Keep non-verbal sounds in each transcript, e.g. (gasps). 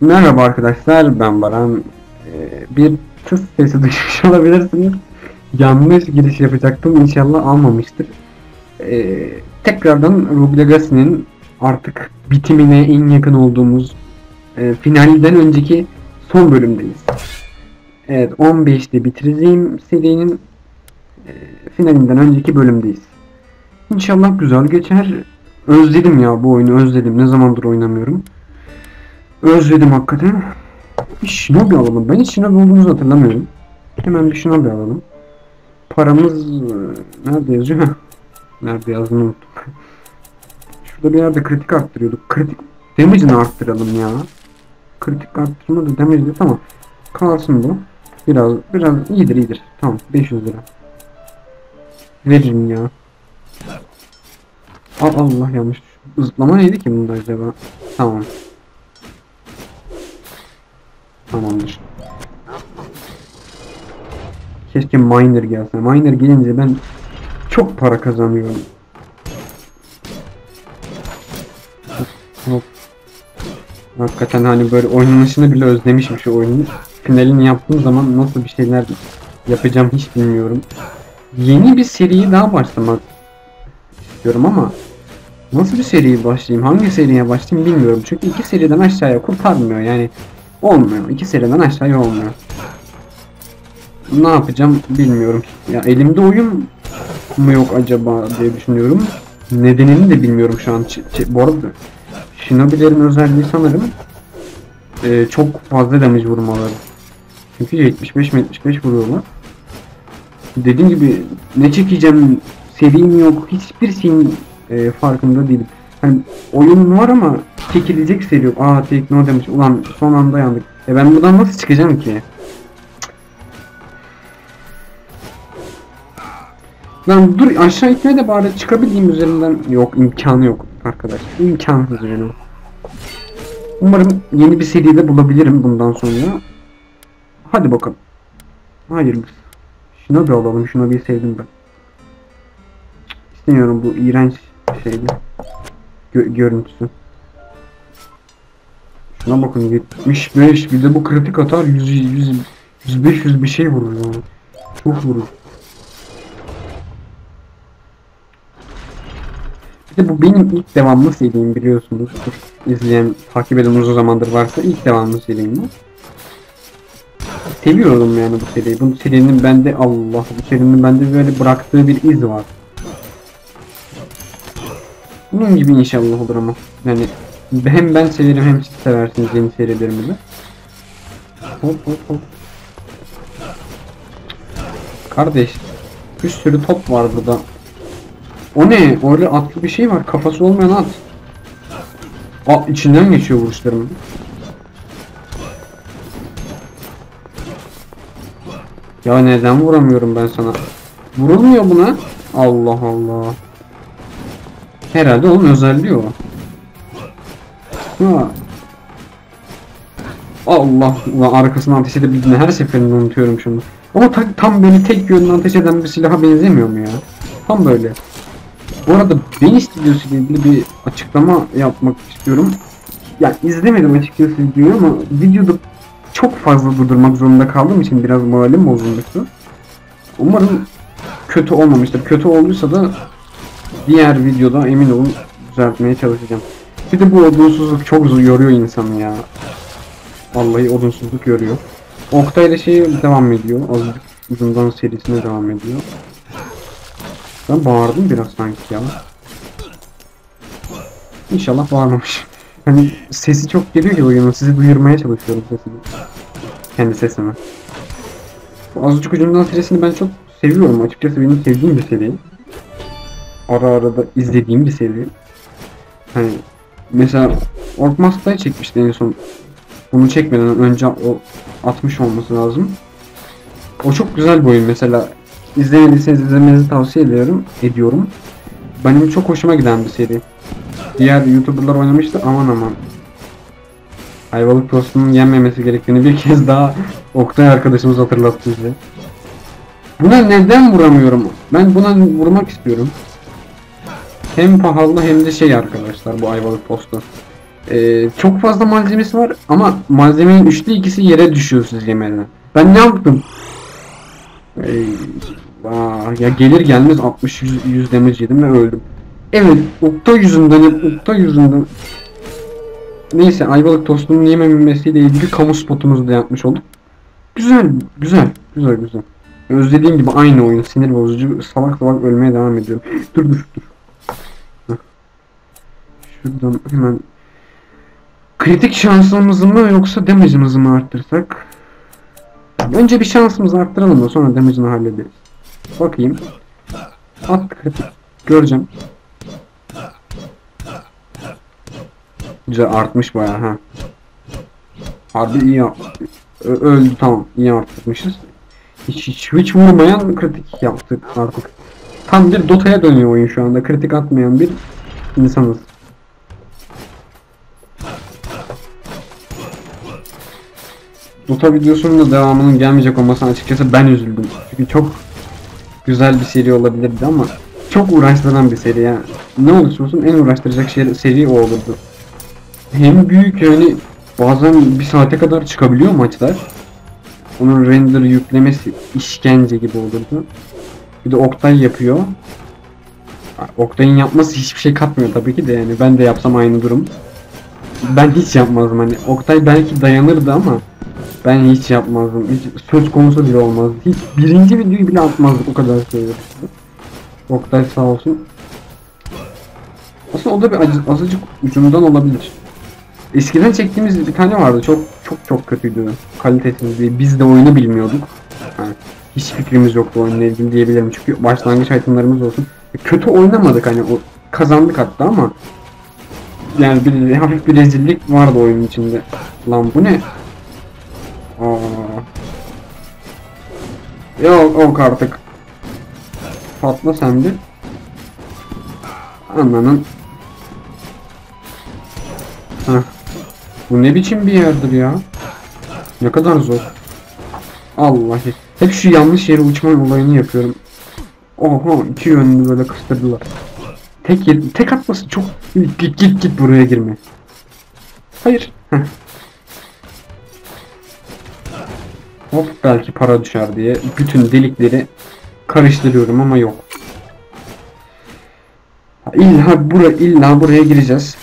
Merhaba arkadaşlar ben Baran. Ee, bir tıs sesi duymuş (laughs) olabilirsiniz. Yanlış giriş yapacaktım inşallah almamıştır. Ee, tekrardan Rogue Legacy'nin artık bitimine en yakın olduğumuz e, finalden önceki son bölümdeyiz. Evet 15'te bitireceğim serinin e, finalinden önceki bölümdeyiz. İnşallah güzel geçer. Özledim ya bu oyunu özledim. Ne zamandır oynamıyorum. Özledim hakikaten. Bir Shinobi alalım. Ben hiç Shinobi olduğumuzu hatırlamıyorum. Hemen bir Shinobi alalım. Paramız e, nerede yazıyor? Nerede yazdığını unuttum. Şurada bir yerde kritik arttırıyorduk. Kritik damage'ini arttıralım ya. Kritik arttırma da damage değil ama kalsın bu. Biraz biraz iyidir iyidir. Tamam 500 lira. Veririm ya. Al Allah yanlış. Zıplama neydi ki bunda acaba? Tamam. Tamamdır. Keşke miner gelse. Miner gelince ben çok para kazanıyorum. Hakikaten hani böyle oynanışını bile özlemişim şu oyunun. Finalini yaptığım zaman nasıl bir şeyler yapacağım hiç bilmiyorum. Yeni bir seriye daha başlamak istiyorum ama nasıl bir seriye başlayayım, hangi seriye başlayayım bilmiyorum. Çünkü iki seriden aşağıya kurtarmıyor yani. Olmuyor. İki seriden aşağıya olmuyor. Ne yapacağım bilmiyorum. Ya elimde oyun mu yok acaba diye düşünüyorum. Nedenini de bilmiyorum şu an. Ç- bu arada Shinobi'lerin özelliği sanırım e, çok fazla damage vurmaları. Çünkü 75 75 vuruyorlar. Dediğim gibi ne çekeceğim serim yok. Hiçbir şeyin e, farkında değilim. Hani oyun var ama çekilecek seri yok. Aa tekno demiş. Ulan son anda yandık. E ben buradan nasıl çıkacağım ki? Lan dur aşağı itmeye de bari çıkabildiğim üzerinden yok imkanı yok arkadaş. İmkansız yani. Umarım yeni bir seride bulabilirim bundan sonra. Hadi bakalım. Hayırlısı. Shinobi alalım. Shinobi'yi sevdim ben. İstemiyorum bu iğrenç şeydi. Gö- görüntüsü. Şuna bakın 75 bir de bu kritik atar 100 100 100 500 bir şey vurur yani. Çok vurur. Bir de bu benim ilk devamlı serim biliyorsunuz. İzleyen, takip eden uzun zamandır varsa ilk devamlı serim bu. Seviyorum yani bu seriyi. Bu serinin bende Allah bu serinin bende böyle bıraktığı bir iz var. Bunun gibi inşallah olur ama. Yani hem ben severim hem siz seversiniz yeni serilerimizi. Hop hop hop. Kardeş bir sürü top var burada. O ne? Öyle atlı bir şey var. Kafası olmayan at. Aa içinden geçiyor vuruşlarım. Ya neden vuramıyorum ben sana? Vurulmuyor buna. Allah Allah. Herhalde onun özelliği o. Ha. Allah ulan arkasından ateş edebildiğini her seferinde unutuyorum şunu. Ama ta- tam beni tek yönden ateş eden bir silaha benzemiyor mu ya? Tam böyle. Bu arada ben stüdyosu ile ilgili bir açıklama yapmak istiyorum. Ya izlemedim açıkçası videoyu ama videoda çok fazla durdurmak zorunda kaldığım için biraz moralim bozulmuştu. Umarım kötü olmamıştır. Kötü olduysa da diğer videoda emin olun düzeltmeye çalışacağım. Bir de bu odunsuzluk çok zor yoruyor insanı ya. Vallahi odunsuzluk yoruyor. Oktay ile şey devam ediyor. Azıcık uzundan serisine devam ediyor. Ben bağırdım biraz sanki ya. İnşallah bağırmamış. (laughs) Hani sesi çok geliyor ki oyunun. Sizi duyurmaya çalışıyorum sesini. Kendi sesimi. Bu azıcık ucundan serisini ben çok seviyorum. Açıkçası benim sevdiğim bir seri. Ara ara da izlediğim bir seri. Hani Mesela Ork Master'ı çekmişti en son. Bunu çekmeden önce o 60 olması lazım. O çok güzel bir oyun mesela. İzlemediyseniz izlemenizi tavsiye ediyorum. ediyorum. Benim çok hoşuma giden bir seri. Diğer YouTuber'lar oynamıştı aman aman. Ayvalık tostunun yenmemesi gerektiğini bir kez daha Oktay arkadaşımız hatırlattı bize. Buna neden vuramıyorum? Ben buna vurmak istiyorum. Hem pahalı hem de şey arkadaşlar bu ayvalık postu. Ee, çok fazla malzemesi var ama malzemenin üçte ikisi yere düşüyor siz yemeden. Ben ne yaptım? Eyvah. Ya gelir gelmez 60 100, 100 damage yedim ve öldüm. Evet, Ukta yüzünden, Ukta yüzünden. Neyse, Ayvalık tostunun yememesiyle ilgili kamu spotumuzu da yapmış olduk. Güzel, güzel, güzel, güzel. Özlediğim gibi aynı oyun, sinir bozucu, salak salak ölmeye devam ediyorum. (gasps) Dur, dur, dur. Şuradan hemen kritik şansımızı mı yoksa damage'ımızı mı arttırsak? Önce bir şansımızı arttıralım da sonra damage'ını hallederiz. Bakayım. At kritik. Göreceğim. Güzel artmış bayağı ha. Harbi iyi öldü tamam iyi arttırmışız. Hiç, hiç, hiç vurmayan kritik yaptık artık. Tam bir Dota'ya dönüyor oyun şu anda. Kritik atmayan bir insanız. Dota videosunun da devamının gelmeyecek olmasına açıkçası ben üzüldüm. Çünkü çok güzel bir seri olabilirdi ama çok uğraştıran bir seri ya. Ne olursa olsun en uğraştıracak şey, seri o olurdu. Hem büyük yani bazen bir saate kadar çıkabiliyor maçlar. Onun render yüklemesi işkence gibi olurdu. Bir de Oktay yapıyor. Oktay'ın yapması hiçbir şey katmıyor tabii ki de yani ben de yapsam aynı durum. Ben hiç yapmazdım hani Oktay belki dayanırdı ama ben hiç yapmazdım. Hiç söz konusu bile olmazdı. Hiç birinci videoyu bile atmazdık o kadar söylüyorum. Oktay sağ olsun. Aslında o da bir acı, azıcık ucundan olabilir. Eskiden çektiğimiz bir tane vardı. Çok çok çok kötüydü. Kalitesiz diye. Biz de oyunu bilmiyorduk. Yani hiç fikrimiz yoktu oyunla ilgili diyebilirim. Çünkü başlangıç itemlarımız olsun. Kötü oynamadık hani o kazandık hatta ama yani bir hafif bir rezillik vardı oyunun içinde. Lan bu ne? Aa. Yok yok artık. Patla sen bir. Ananın. Heh. Bu ne biçim bir yerdir ya? Ne kadar zor. Allah Hep şu yanlış yere uçma olayını yapıyorum. Oha iki yönlü böyle kıstırdılar. Tek tek atması çok git git git buraya girme. Hayır. Heh. Hop belki para düşer diye bütün delikleri karıştırıyorum ama yok. İlla bura illa buraya gireceğiz.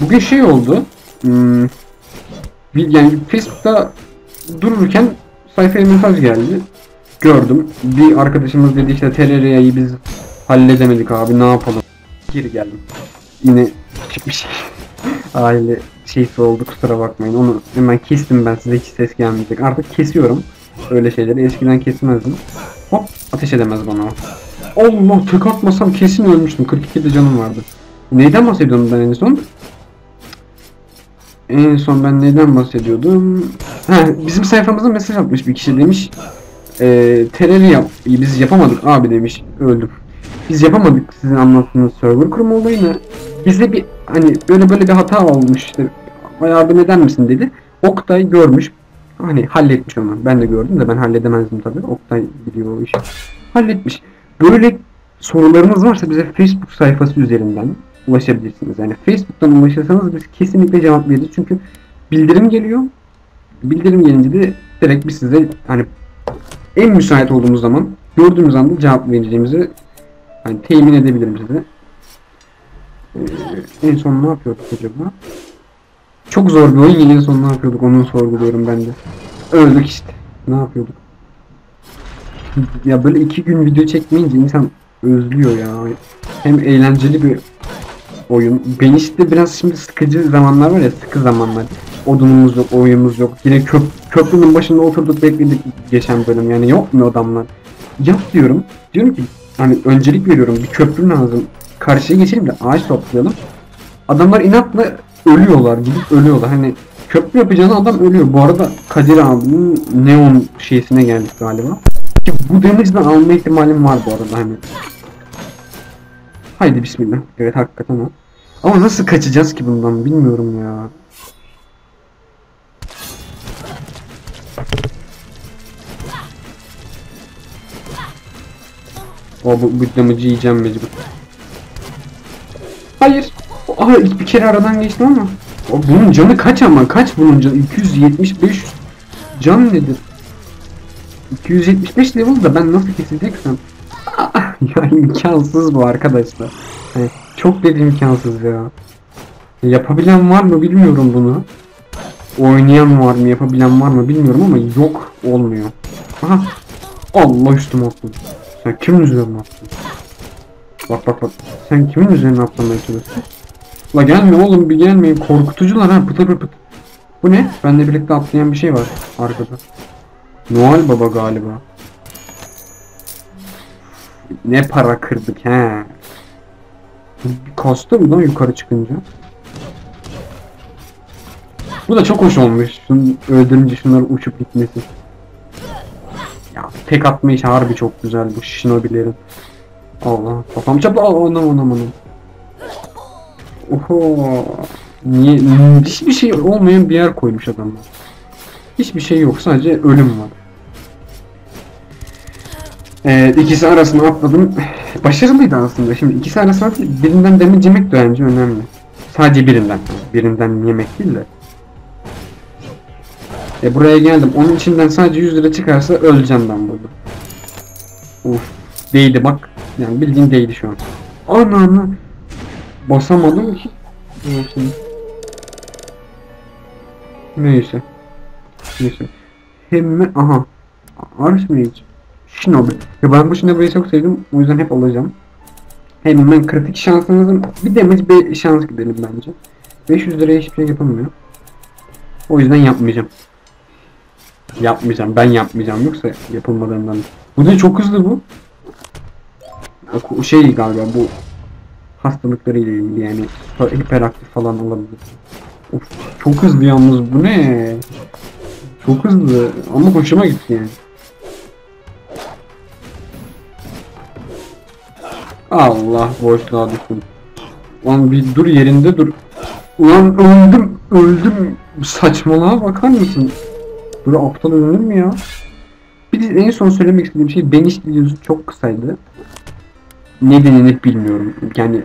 Bugün şey oldu. Hmm, yani Facebook'ta dururken sayfaya mesaj geldi. Gördüm. Bir arkadaşımız dedi işte Terraria'yı biz halledemedik abi ne yapalım. Geri geldim. Yine küçük bir şey. Aile şeysi oldu kusura bakmayın. Onu hemen kestim ben size hiç ses gelmeyecek. Artık kesiyorum. Öyle şeyleri eskiden kesmezdim. Hop ateş edemez bana o. Allah tek atmasam kesin ölmüştüm. 42 de canım vardı. Neyden bahsediyordum ben en son? En son ben neyden bahsediyordum? Ha, bizim sayfamıza mesaj atmış bir kişi demiş. E, terörü yap, biz yapamadık abi demiş. Öldüm. Biz yapamadık sizin anlattığınız server kurma olayını. Bize bir hani böyle böyle bir hata olmuş işte. Yardım eder misin dedi. Oktay görmüş. Hani halletmiş onu. Ben de gördüm de ben halledemezdim tabii. Oktay biliyor o işi. Halletmiş. Böyle sorularınız varsa bize Facebook sayfası üzerinden ulaşabilirsiniz. Yani Facebook'tan ulaşırsanız biz kesinlikle cevap veririz. Çünkü bildirim geliyor. Bildirim gelince de direkt biz size hani en müsait olduğumuz zaman gördüğümüz anda cevap vereceğimizi hani temin edebilirim size. Ee, en son ne yapıyorduk acaba? Çok zor bir oyun en son ne yapıyorduk onu sorguluyorum ben de. Öldük işte. Ne yapıyorduk? Ya böyle iki gün video çekmeyince insan özlüyor ya. Hem eğlenceli bir oyun. Beni işte biraz şimdi sıkıcı zamanlar var ya sıkı zamanlar. odunumuz yok, oyunumuz yok. Yine köp köprünün başında oturduk bekledik geçen bölüm. Yani yok mu adamlar? Yap diyorum. Diyorum ki hani öncelik veriyorum bir köprü lazım. Karşıya geçelim de ağaç toplayalım. Adamlar inatla ölüyorlar, gidip ölüyorlar. Hani köprü yapacağını adam ölüyor. Bu arada Kadir abinin neon şeysine geldik galiba. Ki bu damage'den alma ihtimalim var bu arada hani. Haydi bismillah. Evet hakikaten o. Ama nasıl kaçacağız ki bundan bilmiyorum ya. O bu, damage'ı yiyeceğim mecbur. Hayır. Aha ilk bir kere aradan geçtim ama. O, bunun canı kaç ama? Kaç bunun canı? 275 can nedir? 275 level da ben nasıl keseceksem. Ah, (laughs) ya imkansız bu arkadaşlar. Hani çok dedi imkansız ya. Yapabilen var mı bilmiyorum bunu. Oynayan var mı yapabilen var mı bilmiyorum ama yok olmuyor. Aha. Allah üstüme attın. Sen kimin üzerine attın? Bak bak bak. Sen kimin üzerine atlamaya çalışıyorsun? La gelme oğlum bir gelmeyin. Korkutucular ha pıtır pıtır. Bu ne? Benle birlikte atlayan bir şey var arkada. Noel Baba galiba. Ne para kırdık he. Kastı mı lan yukarı çıkınca? Bu da çok hoş olmuş. Şunu öldürünce şunları uçup gitmesi. Tek atma işi harbi çok güzel bu shinobilerin. Allah kafam Aa, anam anam anam. Oho. Niye? Hiçbir şey olmayan bir yer koymuş adamlar. Hiçbir şey yok sadece ölüm var. Evet ikisi arasına atladım. Başarılıydı aslında. Şimdi ikisi arasına atladım. Birinden damage yemek de önemli. Sadece birinden. Birinden yemek değil de. E buraya geldim. Onun içinden sadece 100 lira çıkarsa öleceğim ben burada. Uf. Değdi bak. Yani bildiğin değdi şu an. Ana ana. Basamadım ki. Neyse. Neyse. Hemen aha. Archmage. Shinobi. Ya ben bu Shinobi'yi çok sevdim. O yüzden hep alacağım. Hemen kritik şansınızın bir damage bir şans gidelim bence. 500 liraya hiçbir şey yapamıyor. O yüzden yapmayacağım. Yapmayacağım. Ben yapmayacağım. Yoksa yapılmadığından. Bu da çok hızlı bu. Şey galiba bu hastalıkları ile ilgili yani hiperaktif falan olabilir. Of, çok hızlı yalnız bu ne? Çok hızlı ama hoşuma gitti yani. Allah boşluğa düştüm. Lan bir dur yerinde dur. Ulan öldüm öldüm. Saçmalığa bakar mısın? Böyle aptal ölür mü ya? Bir de en son söylemek istediğim şey Beniş videosu çok kısaydı. Nedenini bilmiyorum. Yani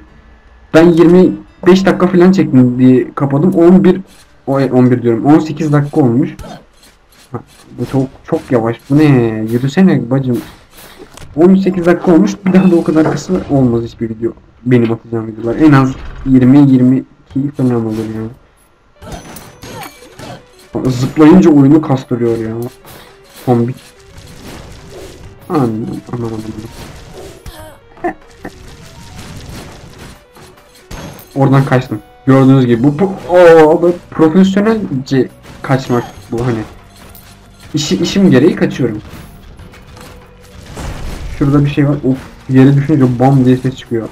ben 25 dakika falan çektim diye kapadım. 11 o 11 diyorum. 18 dakika olmuş. Bu çok çok yavaş. Bu ne? Yürüsene bacım. 18 dakika olmuş. Bir daha da o kadar kısa olmaz hiçbir video. Benim atacağım videolar. En az 20 22 falan olur yani. Zıplayınca oyunu kastırıyor ya. Tombik. Anam anam anam. Oradan kaçtım. Gördüğünüz gibi bu, bu o bu profesyonelce kaçmak bu hani. İşi, işim gereği kaçıyorum. Şurada bir şey var. Of yere düşünce bam diye ses çıkıyor.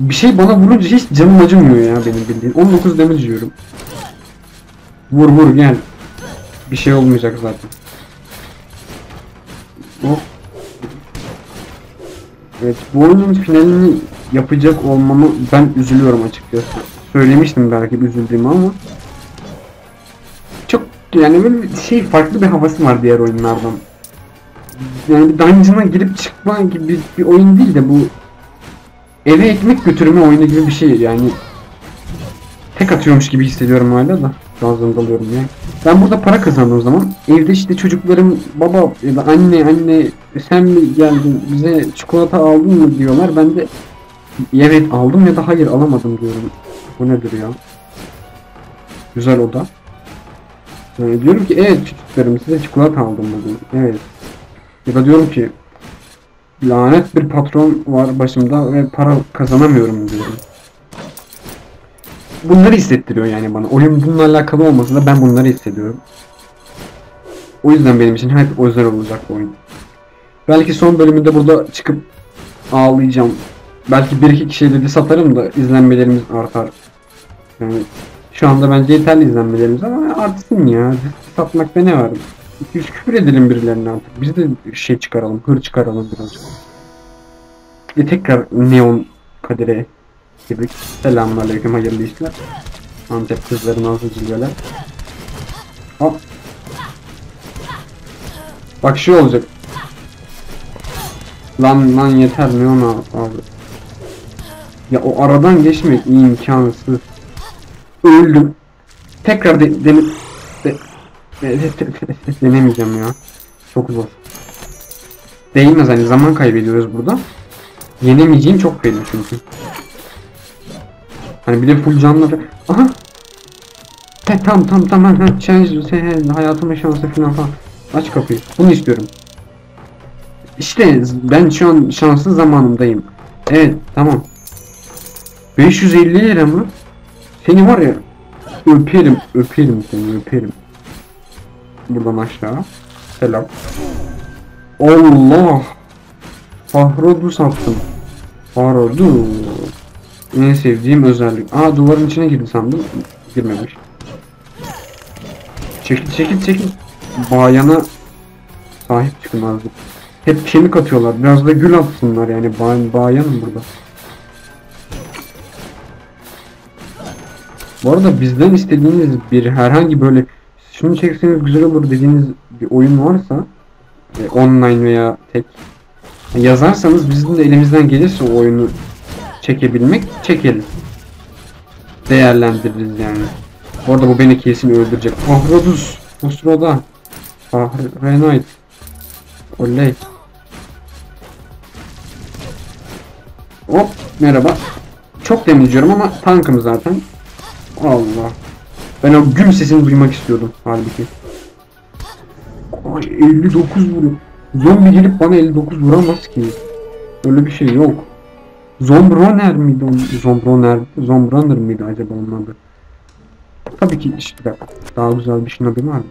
Bir şey bana vurunca hiç canım acımıyor ya benim bildiğin. 19 damage yiyorum. Vur vur gel. Bir şey olmayacak zaten. Hop. Evet bu oyunun finalini yapacak olmamı ben üzülüyorum açıkçası. Söylemiştim belki üzüldüğümü ama çok yani böyle şey farklı bir havası var diğer oyunlardan. Yani dungeon'a girip çıkma gibi bir oyun değil de bu eve ekmek götürme oyunu gibi bir şey yani tek atıyormuş gibi hissediyorum hala da bazen dalıyorum ya. Ben burada para kazandığım zaman evde işte çocuklarım baba ya da anne anne sen mi geldin bize çikolata aldın mı diyorlar ben de evet aldım ya da hayır alamadım diyorum. Bu nedir ya? Güzel oda. Yani diyorum ki evet çocuklarım size çikolata aldım bugün. Evet. Ya da diyorum ki lanet bir patron var başımda ve para kazanamıyorum diyorum. Bunları hissettiriyor yani bana. Oyun bununla alakalı olmasa da ben bunları hissediyorum. O yüzden benim için hep özel olacak bu oyun. Belki son bölümünde burada çıkıp ağlayacağım. Belki bir iki kişiyle de satarım da izlenmelerimiz artar. Yani şu anda bence yeterli izlenmelerimiz ama artsın ya. Satmakta ne var? 200 küfür edelim birilerine artık. Biz de şey çıkaralım, hır çıkaralım birazcık. Ve tekrar Neon Kadir'e girdik. Selamünaleyküm, hayırlı işler. Antep kızları nazlı cilveler. Hop. Bak şu olacak. Lan lan yeter Neon abi. Ya o aradan geçmek imkansız. Öldüm. Tekrar de, de, de- de- denemeyeceğim ya. Çok zor. Değmez hani zaman kaybediyoruz burada. Yenemeyeceğim çok belli çünkü. Hani bir de full canları. Aha. He tam tam tam he, he, şans, he, he, hayatıma şansı falan falan. Aç kapıyı. Bunu istiyorum. İşte ben şu an şanslı zamanımdayım. Evet tamam. 550 lira mı? Seni var ya öperim öperim seni öperim. Buradan aşağı. Selam. Allah. Fahrodu sattım. Fahrodu. En sevdiğim özellik. Aa duvarın içine girdi sandım. Girmemiş. Çekil çekil çekil. Bayana sahip çıkın azıcık. Hep kemik atıyorlar. Biraz da gül atsınlar yani. Bayan, bayanım burada. Bu arada bizden istediğiniz bir herhangi böyle şunu çekseniz güzel olur dediğiniz bir oyun varsa e, online veya tek yazarsanız bizim de elimizden gelirse o oyunu çekebilmek çekeriz. Değerlendiririz yani. Bu arada bu beni kesin öldürecek. Ahrodus. Bu sırada. Fahrenheit. Oley. Hop merhaba. Çok demeyeceğim ama tankım zaten. Allah. Ben o güm sesini duymak istiyordum halbuki. Ay 59 vuruyor. Zombi gelip bana 59 vuramaz ki. Öyle bir şey yok. Zombroner miydi onun? Zombroner, Zombroner mıydı acaba onun adı? Tabii ki işte daha güzel bir Shinobi var mı?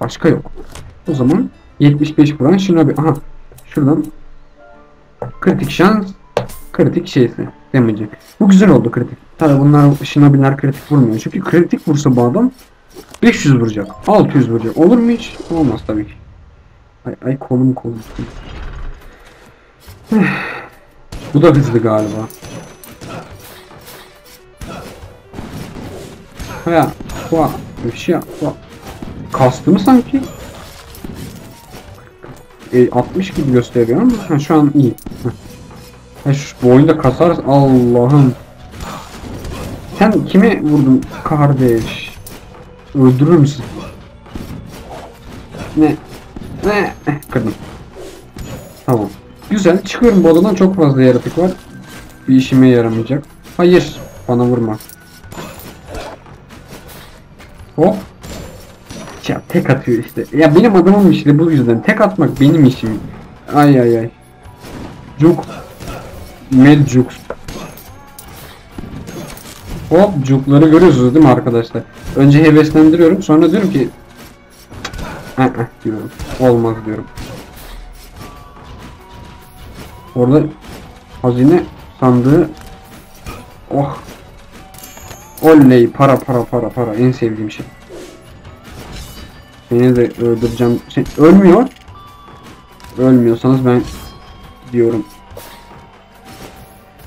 Başka yok. O zaman 75 vuran Shinobi. Aha şuradan kritik şans kritik şeysi demeyecek. Bu güzel oldu kritik. Tabi bunlar Shinobi'ler kritik vurmuyor. Çünkü kritik vursa bu adam 500 vuracak. 600 vuracak. Olur mu hiç? Olmaz tabii ki. Ay, ay kolum kolum. Bu da hızlı galiba. Hua, bir şey hua. Kastı mı sanki? E, 60 gibi gösteriyor ama ha, şu an iyi. Ha, şu, bu oyunda kasar Allah'ım. Sen kime vurdun kardeş? Öldürür müsün? Ne? Ne? Eh, Kırdım. Güzel. Çıkıyorum bu odadan çok fazla yaratık var. Bir işime yaramayacak. Hayır. Bana vurma. Hop. Ya tek atıyor işte. Ya benim adamım işte bu yüzden. Tek atmak benim işim. Ay ay ay. Cuk. Medjux. Hop cukları görüyorsunuz değil mi arkadaşlar? Önce heveslendiriyorum sonra diyorum ki "Eh, eh," diyorum. Olmaz diyorum. Orada hazine sandığı Oh Oley para para para para en sevdiğim şey. Seni de öldüreceğim. Sen ölmüyor. Ölmüyorsanız ben diyorum.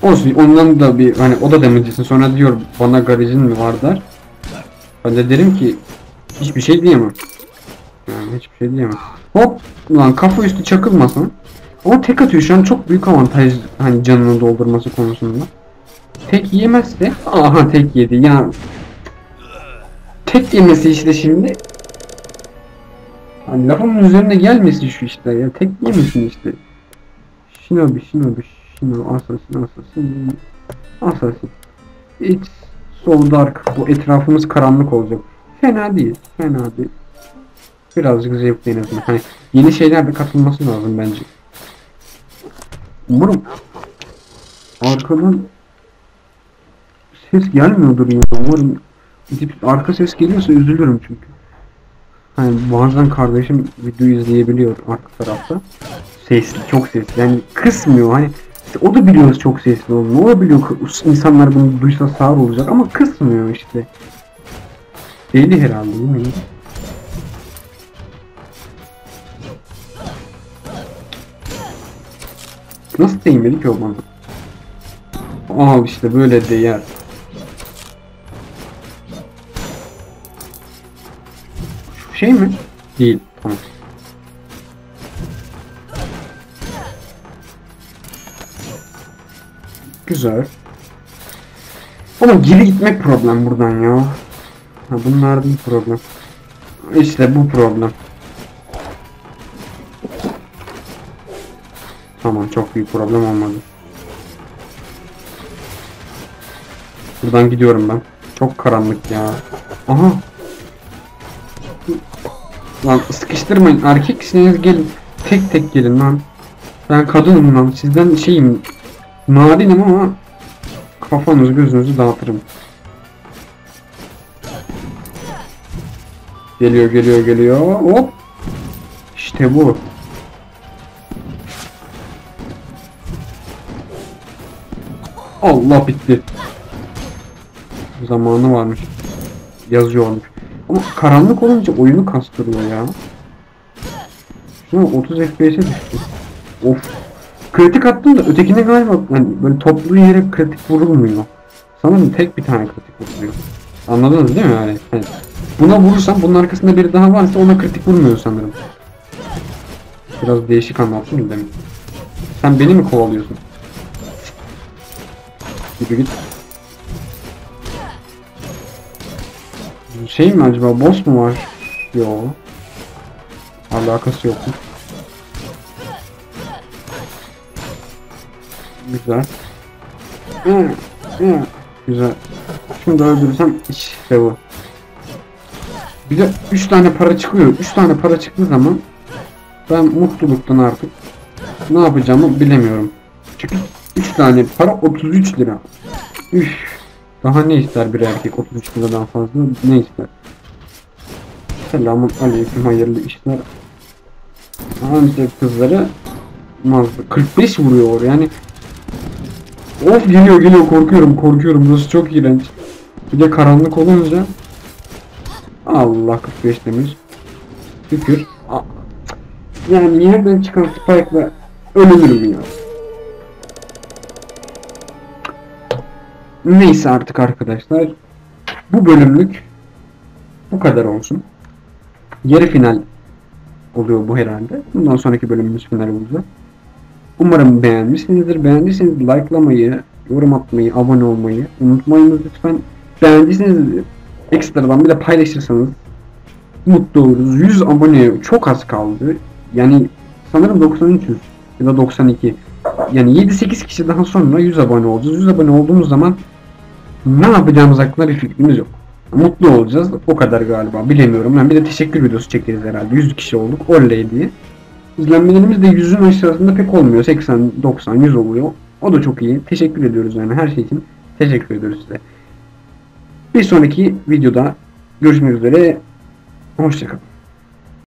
Olsun ondan da bir hani o da demeyeceksin sonra diyor bana garajın mı var der. Ben de derim ki hiçbir şey diyemem. Yani hiçbir şey diyemem. Hop lan kafa üstü çakılmasın. Ama tek atıyor şu an çok büyük avantaj hani canını doldurması konusunda. Tek yemezse aha tek yedi ya. Tek yemesi işte şimdi. Hani lafımın üzerine gelmesin şu işte ya tek yemesin işte. Shinobi Shinobi Shinobi Assassin Assassin Assassin It's so dark bu etrafımız karanlık olacak. Fena değil fena değil. Birazcık zevkli en azından. Hani yeni şeyler de katılması lazım bence. Umarım arkadan ses gelmiyordur ya. Umarım arka ses geliyorsa üzülürüm çünkü. Hani bazen kardeşim video izleyebiliyor arka tarafta. Sesli, çok sesli. Yani kısmıyor hani o da biliyoruz çok sesli olduğunu. O da biliyor insanlar bunu duysa sağır olacak ama kısmıyor işte. Deli herhalde değil mi? Nasıl değmedi ki o bana? Al işte böyle değer. Şu şey mi? Değil. Tamam. Güzel. Ama geri gitmek problem buradan ya. Ha bunlar değil problem. İşte bu problem. Tamam çok büyük problem olmadı. Buradan gidiyorum ben. Çok karanlık ya. Aha. Lan sıkıştırmayın. Erkeksiniz gelin. Tek tek gelin lan. Ben kadınım lan. Sizden şeyim. Nadinim ama kafanızı gözünüzü dağıtırım. Geliyor geliyor geliyor. Hop. İşte bu. Allah bitti. Zamanı varmış. Yazıyormuş. Ama karanlık olunca oyunu kastırıyor ya. Şuna 30 FPS'e düştü. Of. Kritik attım da ötekine galiba yani böyle toplu yere kritik vurulmuyor. Sanırım tek bir tane kritik vuruluyor. Anladınız değil mi yani? Evet. Buna vurursam bunun arkasında biri daha varsa ona kritik vurmuyor sanırım. Biraz değişik anlattım demin. Sen beni mi kovalıyorsun? Yürü git. Şey mi acaba boss mu var? Yo. Alakası yok. Güzel. Güzel. Da öldürürsem işte bu. Bir de 3 tane para çıkıyor. 3 tane para çıktığı zaman ben mutluluktan artık ne yapacağımı bilemiyorum. Çünkü 3 tane para 33 lira. Üf. Daha ne ister bir erkek 33 liradan fazla ne ister? Selamun aleyküm hayırlı işler. Antep kızları Mazda 45 vuruyor yani. Of geliyor geliyor korkuyorum korkuyorum burası çok iğrenç. Bir de karanlık olunca Allah 45 demiş. Şükür. Yani yerden çıkan spike'la ölünürüm ya. Neyse artık arkadaşlar. Bu bölümlük bu kadar olsun. Yarı final oluyor bu herhalde. Bundan sonraki bölümümüz final olacak. Umarım beğenmişsinizdir. Beğendiyseniz likelamayı, yorum atmayı, abone olmayı unutmayınız lütfen. Beğendiyseniz ekstradan bir de paylaşırsanız mutlu oluruz. 100 aboneye çok az kaldı. Yani sanırım 93 ya da 92. Yani 7-8 kişi daha sonra 100 abone olacağız. 100 abone olduğumuz zaman ne yapacağımız hakkında bir fikrimiz yok. Mutlu olacağız. O kadar galiba. Bilemiyorum. Yani bir de teşekkür videosu çekeriz herhalde. 100 kişi olduk. Oley diye. İzlenmelerimiz de 100'ün aşağısında pek olmuyor. 80, 90, 100 oluyor. O da çok iyi. Teşekkür ediyoruz yani her şey için. Teşekkür ediyoruz size. Bir sonraki videoda görüşmek üzere. Hoşçakalın.